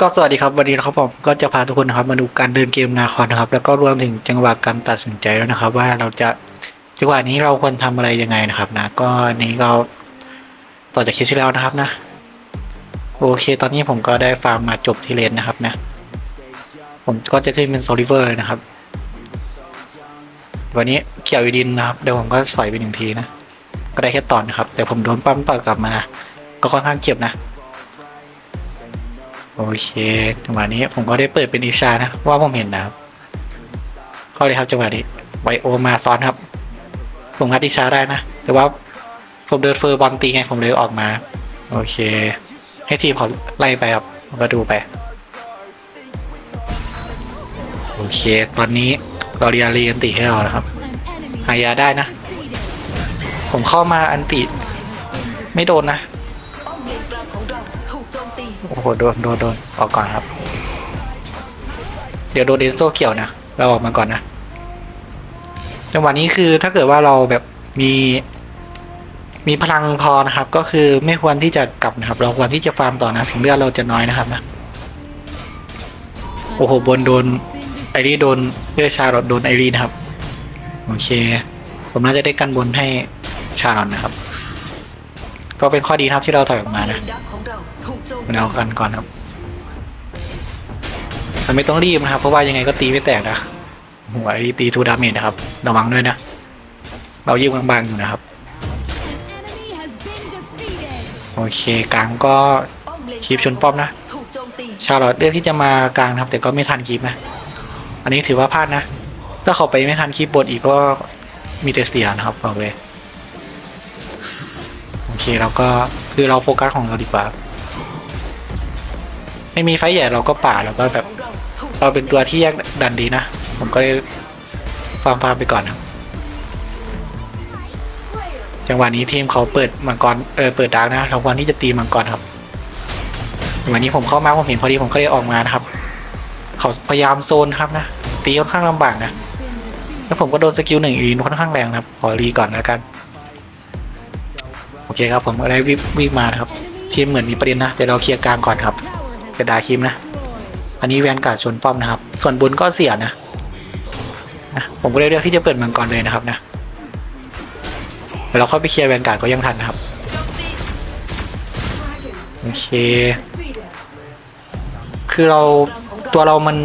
ก็สวัสดีครับวันนี้นะครับผมก็จะพาทุกคนนะครับมาดูการเดินเกมนาคอนนะครับ แล้วก็รวมถึงจังหวะการตัดสินใจแล้วนะครับ ว่าเราจะจังหวะนี้เราควรทำอะไรยังไงนะครับนะ ก็นี้ก็ต่อจากคลิปที่แล้วนะครับนะโอเค ตอนนี้ผมก็ได้ฟาร์มมาจบที่เลนนะครับนะ ผมก็จะขึ้นเป็นโซลิเวอร์เลยนะครับ วันนี้เกี่ยวอีดินนะครับเดี๋ยวผมก็ใสอยไปหนึ่งทีนะ ก็ได้แค่ตอนนะครับ แต่ผมโดนปั้มต่อกลับมา ก็ค่อนข้างเจ็บนะ โอเคจังหวะนี้ผมก็ได้เปิดเป็นอิชานะว่าผมเห็นนะครับเข้าเลยครับจังหวะนี้ไวโอมาซ้อนครับ ผมคัดอิชาได้นะ แต่ว่าผมเดินเฟอร์บอลตีไงผมเลยออกมา โอเค ให้ทีมเขาไล่ไปครับก็ดูไป โอเค ตอนนี้เราเรียรีอันติให้เรานะครับหายาได้นะ ผมเข้ามาอันติ ไม่โดนนะ โอ้โหโดนโดนโดนออกก่อนครับ เดี๋ยวโดนเดนโซเกี่ยวนะเราออกมาก่อนนะจังหวะนี้คือถ้าเกิดว่าเราแบบมี มีพลังพอนะครับ ก็คือไม่ควรที่จะกลับนะครับ เราควรที่จะฟาร์มต่อนะ ถึงเลือดเราจะน้อยนะครับนะโอ้โหบนโดนไอรีโดนเพื่อชาลอตโดนไอรีนะครับโอเค ผมน่าจะได้กันบนให้ชาลอตนะครับ ก็เป็นข้อดีครับที่เราถอยออกมานะ นดักของเราถูกโจมมันเอากันก่อนครับมันไม่ต้องรีบนะครับ เพราะว่ายังไงก็ตีไม่แตกนะหัวไอ้ตีทูดาเมจนะครับ ระวังด้วยนะ เรายืมบางๆอยู่นะครับ โอเคกลางก็คีบชนป้อมนะ ชาลอตเลือกที่จะมากลางนะครับ แต่ก็ไม่ทันคีบนะ อันนี้ถือว่าพลาดนะ ถ้าเขาไปไม่ทันคีบบทอีกก็มีแต่เสียนะครับบอกเลย โอเคเราก็คือเราโฟกัสของเราดีกว่า ไม่มีไฟใหญ่เราก็ป่าเราก็แบบเราเป็นตัวที่แยกดันดีนะ ผมก็เลยฟาร์มฟาร์มไปก่อนครับจังหวะนี้ทีมเขาเปิดมังกรเออเปิดดาร์กนะเราควรที่จะตีมังกรครับจังหวะนี้ผมเข้ามาผมเห็นพอดีผมก็เลยออกมานะครับ เขาพยายามโซนครับนะตีค่อนข้างลำบากนะแล้วผมก็โดนสกิลหนึ่งอีกค่อนข้างแรงนะครับ ขอรีก่อนแล้วกัน โอเคครับผมก็ได้วิ่งวิ่งมาครับ ทีมเหมือนมีประเด็นนะแต่เราเคลียร์กลางก่อนครับ สียดายคิมนะ อันนี้แวนการ์ดชนป้อมนะครับ ส่วนบนก็เสียนะนะ ผมก็เลยเลือกที่จะเปิดมังกรเลยนะครับนะเดี๋ยวเราเข้าไปเคลียร์แวนการ์ดก็ยังทันนะครับ โอเค คือเราตัวเรามัน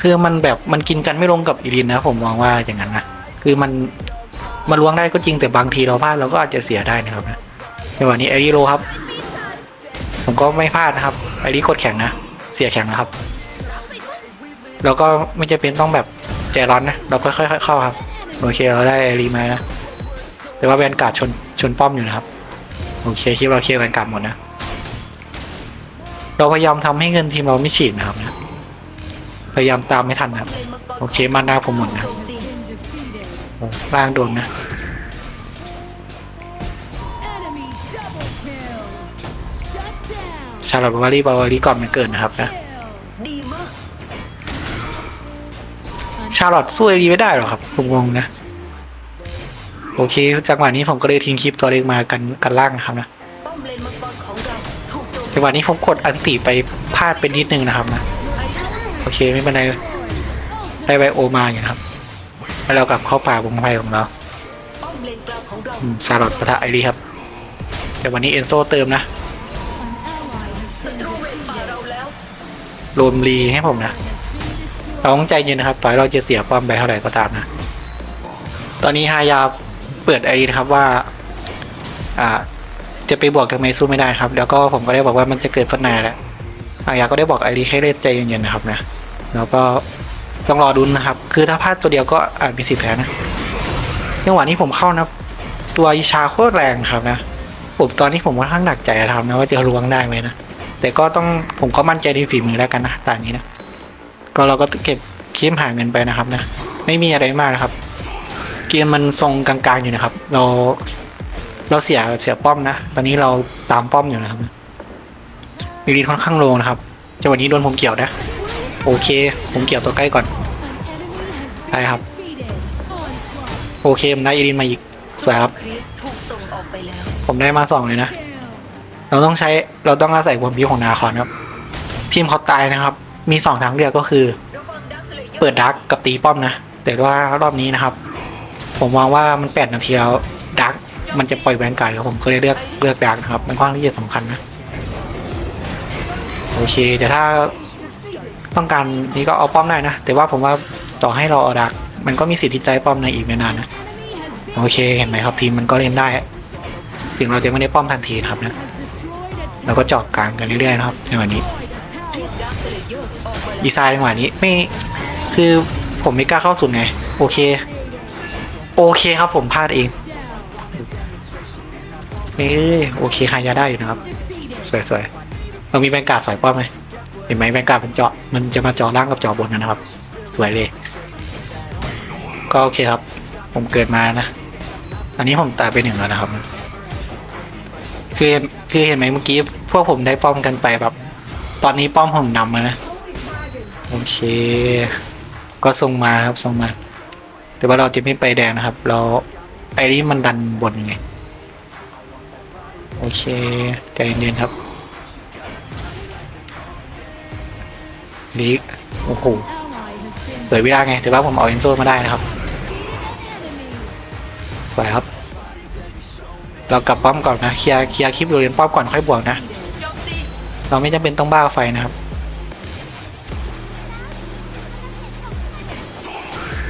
คือมันแบบมันกินกันไม่ลงกับอีลินนะผมมองว่าอย่างนั้นนะคือมันมันล้วงได้ก็จริงแต่บางทีเราพลาดเราก็อาจจะเสียได้นะครับนะในวันนี้ไอริโรครับ ผมก็ไม่พลาดนะครับไอริกดแข็งนะ เสียแข็งนะครับ แล้วก็ไม่จะเป็นต้องแบบใจร้อนนะ เราค่อยๆเข้าครับ โอเคเราได้ไอรีมานะ แต่ว่าแวนการ์ดชนชนป้อมอยู่นะครับ โอเคคิดเราเคลียร์แวนการ์ดหมดนะ เราพยายามทำให้เงินทีมเราไม่ฉีกนะครับนะพยายามตามไม่ทันนะครับ โอเคมาหน้าผมหมดนะโจมตีล่างโดนนะาลอตบาวารีบาวารีก่อนมันเกิดนะครับนะดีมากชาลอตสู้เอรีไม่ได้หรอกครับผมงงนะ โอเคจังหวะนี้ผมก็เลยทิ้งคลิปตัวเล็กมากันกันล่างนะครับนะป้อมเลนมังกรของเราถูกโจมตีจังหวะนี้ผมกดอันติไปพลาดเป็นนิดนึงนะครับนะ โอเคไม่เป็นไรได้ไบโอมาอยู่นะครับแล้วเรากลับเข้าป่าวงไฟของเราป้อมเลนกลางของเราอืมชาลอตปะทะไอรีครับแต่วันนี้เอนโซเติมนะ โรมรีให้ผมนะต้องใจเย็นนะครับ ต่อให้เราจะเสียป้อมไปเท่าไหร่ก็ตามนะ ตอนนี้ฮายาเปิดไอดีนะครับว่า อ่า จะไปบวกทำไมสู้ไม่ได้ครับ แล้วก็ผมก็ได้บอกว่ามันจะเกิดฟันนาแล้วฮายาก็ได้บอกไอดีให้เล่นใจเย็นๆนะครับนะ แล้วก็ต้องรอดุนนะครับ คือถ้าพลาดตัวเดียวก็อาจมีสิทธิ์แพ้นะ จังหวะนี้ผมเข้านะ ตัวอิชาโคตรแรงครับนะ ผมตอนนี้ผมค่อนข้างหนักใจนะครับนะว่าจะล้วงได้ไหมนะ แต่ก็ต้องผมก็มั่นใจในฝีมือแล้วกันนะตอนนี้นะ ก็เราก็เก็บคีมหาเงินไปนะครับนะ ไม่มีอะไรมากนะครับ เกมมันทรงกลางๆอยู่นะครับ เราเราเสียเสียป้อมนะ ตอนนี้เราตามป้อมอยู่นะครับมีรีค่อนข้างโลงนะครับจังหวะนี้โดนผมเกี่ยวนะ โอเค ผมเกี่ยวตัวใกล้ก่อนได้ครับ โอเคผมได้อีรินมาอีกสวยครับ ผมได้มาสองเลยนะ เราต้องใช้เราต้องอาศัยบนพิวของนาคอนครับ ทีมเขาตายนะครับ มีสองทางเลือกก็คือ เปิดดักกับตีป้อมนะ แต่ว่ารอบนี้นะครับ ผมมองว่ามันแปดนาทีแล้วดักมันจะปล่อยแบงการครับผมก็เลยเลือกเลือกดักนะครับ มันค่อนข้างที่จะสำคัญนะ โอเคแต่ถ้าต้องการนี้ก็เอาป้อมได้นะ แต่ว่าผมว่าต่อให้เราเอาดักมันก็มีสิทธิ์ที่จะได้ป้อมในอีกไม่นานนะโอเคเห็นไหมครับทีมมันก็เล่นได้ ถึงเราจะไม่ได้ป้อมทันทีนะครับนะ เราก็เจาะกลางกันเรื่อยๆนะครับในวันนี้ดีไซน์จังหวะนี้ไม่คือผมไม่กล้าเข้าสุดไง โอเค โอเคครับผมพลาดเองเอ้ยโอเคคายาได้อยู่นะครับ สวยๆเรามีแบงการ์ดสอยป้อมไหมเห็นไหมแบงการ์ดมันเจาะมันจะมาเจาะล่างกับเจาะบนกันนะครับ สวยเลย ก็โอเคครับ ผมเกิดมานะ อันนี้ผมตายไปหนึ่งแล้วนะครับ คือคือเห็นไหมเมื่อกี้ พวกผมได้ป้อมกันไปแบบ ตอนนี้ป้อมผมนำแล้วนะโอเค ก็ส่งมาครับส่งมา แต่ว่าเราจะไม่ไปแดงนะครับ เราไอ้นี่มันดันบนไงโอเค ใจเย็นครับลีกโอ้โหเปิดเวลาไง แต่ว่าผมเอาเอนโซมาได้นะครับ สวยครับ เรากลับป้อมก่อนนะเคลียร์เคลียร์คลิปโรเรียนป้อมก่อนค่อยบวกนะ เราไม่จำเป็นต้องบ้าไฟนะครับ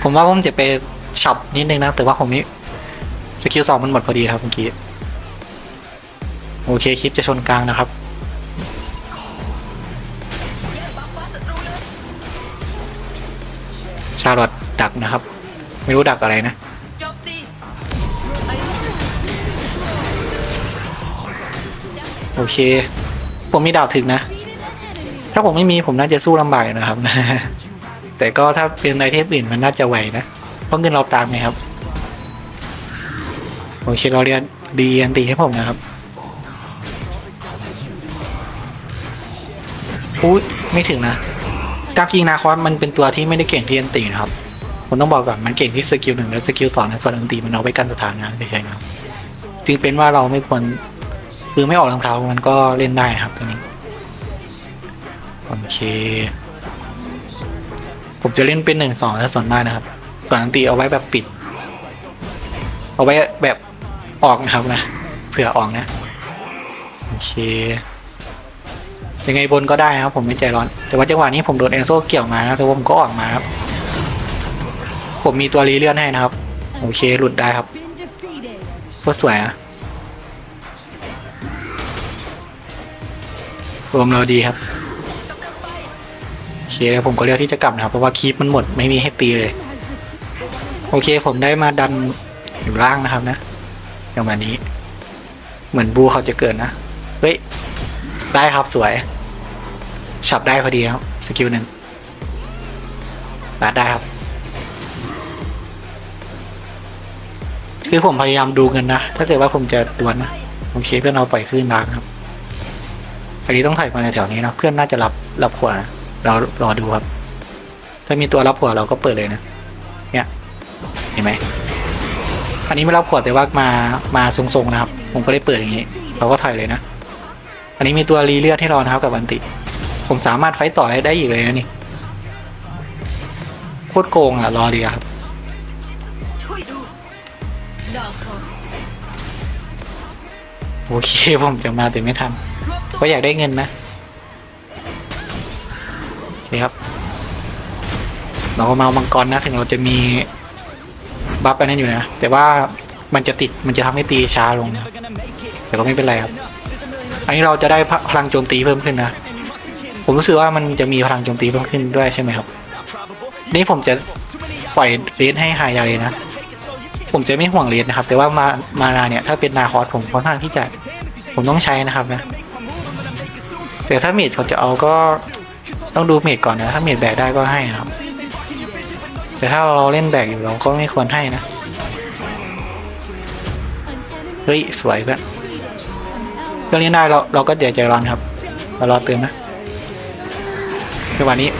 ผมว่าผมจะไปช็อปนิดนึงนะ แต่ว่าผมนี่สกิลสองมันหมดพอดีครับเมื่อกี้ โอเคคลิปจะชนกลางนะครับชาลอตดักนะครับ ไม่รู้ดักอะไรนะ โอเค ผมมีดาบถึงนะ ถ้าผมไม่มีผมน่าจะสู้ลำบากอยนะครับ แต่ก็ถ้าเป็นไอเทมอื่นมันน่าจะไหวนะ เพราะเงินเราตามไงครับโอเคเราเรียนดีอันตีให้ผมนะครับอุ้ยไม่ถึงนะตามจริงนะคอสมันเป็นตัวที่ไม่ได้เก่งที่อันตีนะครับผมต้องบอกก่อนมันเก่งที่สกิลหนึ่งและสกิลสองนะส่วนอันตีมันเอาไว้กันสถานะเฉยๆครับจึงเป็นว่าเราไม่ควร คือไม่ออกรองเท้ามันก็เล่นได้นะครับตัวนี้ โอเค ผมจะเล่นเป็นหนึ่งสองและส่วนมากนะครับ ส่วนอันตีเอาไว้แบบปิด เอาไว้แบบออกนะครับนะ เผื่อออกนะ โอเค ยังไงบนก็ได้ครับ ผมไม่ใจร้อน แต่ว่าจังหวะนี้ผมโดนเอนโซเกี่ยวมานะแต่ว่าผมก็ออกมาครับ ผมมีตัวรีเลื่อนให้นะครับ โอเค หลุดได้ครับโคตรสวยอะ รวมเราดีครับโอเคแล้วผมก็เลือกที่จะกลับนะครับ เพราะว่าคีปมันหมดไม่มีให้ตีเลย โอเคผมได้มาดันอยู่ล่างนะครับนะจังหวะนี้ เหมือนบูเขาจะเกิดนะ เฮ้ย ได้ครับสวย ฉับได้พอดีครับ สกิลหนึ่งบาดได้ครับ คือผมพยายามดูเงินนะ ถ้าเกิดว่าผมจะดวลนะ โอเคเพื่อนเราปล่อยขึ้นล้างครับ อันนี้ต้องถ่ายมาแถวนี้นะเพื่อนน่าจะรับรับขวานะเรารอดูครับ ถ้ามีตัวรับขวาเราก็เปิดเลยนะ เนี่ยเห็นไหมอันนี้ไม่รับขวดแต่ว่ามามาทรงๆนะครับ ผมก็ได้เปิดอย่างนี้ เราก็ถอยเลยนะ อันนี้มีตัวรีเลือดให้เรานะครับกับอันติ ผมสามารถไฟต่อได้อีกเลยนะนี่โคตรโกงอะรอดีครับโอเคผมจะมาแต่ไม่ทัน ก็อยากได้เงินนะโอเคครับ เราก็มามังกรนะ ถึงเราจะมีบัฟอันนั้นอยู่นะ แต่ว่ามันจะติดมันจะทำให้ตีช้าลงนะแต่ก็ไม่เป็นไรครับ อันนี้เราจะได้พลังโจมตีเพิ่มขึ้นนะ ผมรู้สึกว่ามันจะมีพลังโจมตีเพิ่มขึ้นด้วยใช่ไหมครับ นี่ผมจะปล่อยเรนให้หายาเลยนะ ผมจะไม่ห่วงเรนนะครับ แต่ว่ามามานาเนี่ยถ้าเป็นนาคอสผมค่อนข้างที่จะผมต้องใช้นะครับนะ แต่ถ้าเมดเขาจะเอาก็ต้องดูเมดก่อนนะ ถ้าเมดแบกได้ก็ให้ครับ แต่ถ้าเราเล่นแบกอยู่เราก็ไม่ควรให้นะ เฮ้ย สวยเพื่อนเรื่องนี้ได้เราเราก็เดี๋ยวใจร้อนครับเรารอเติมนะจังหวะนี้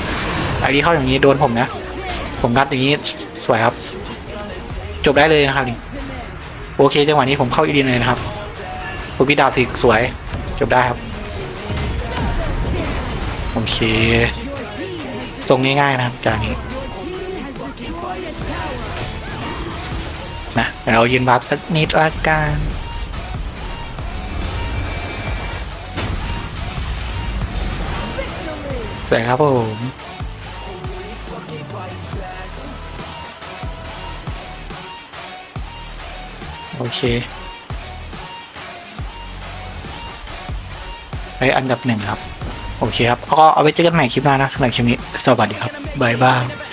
ไอ้ดีเข้าอย่างนี้โดนผมนะ ผมงัดอย่างนี้สวยครับ จบได้เลยนะครับนี่โอเคจังหวะนี้ผมเข้าอีดีเลยนะครับผมพี่ดาสิสวยจบได้ครับ โอเคทรงง่ายๆนะครับจานนี้นะเดี๋ยวเรายืนบัฟสักนิดละกันสวยครับผมโอเคไปอันดับหนึ่งครับ โอเคครับก็เอาไว้เจอกันใหม่คลิปหน้านะสำหรับคลิปนี้ สวัสดีครับบายบาย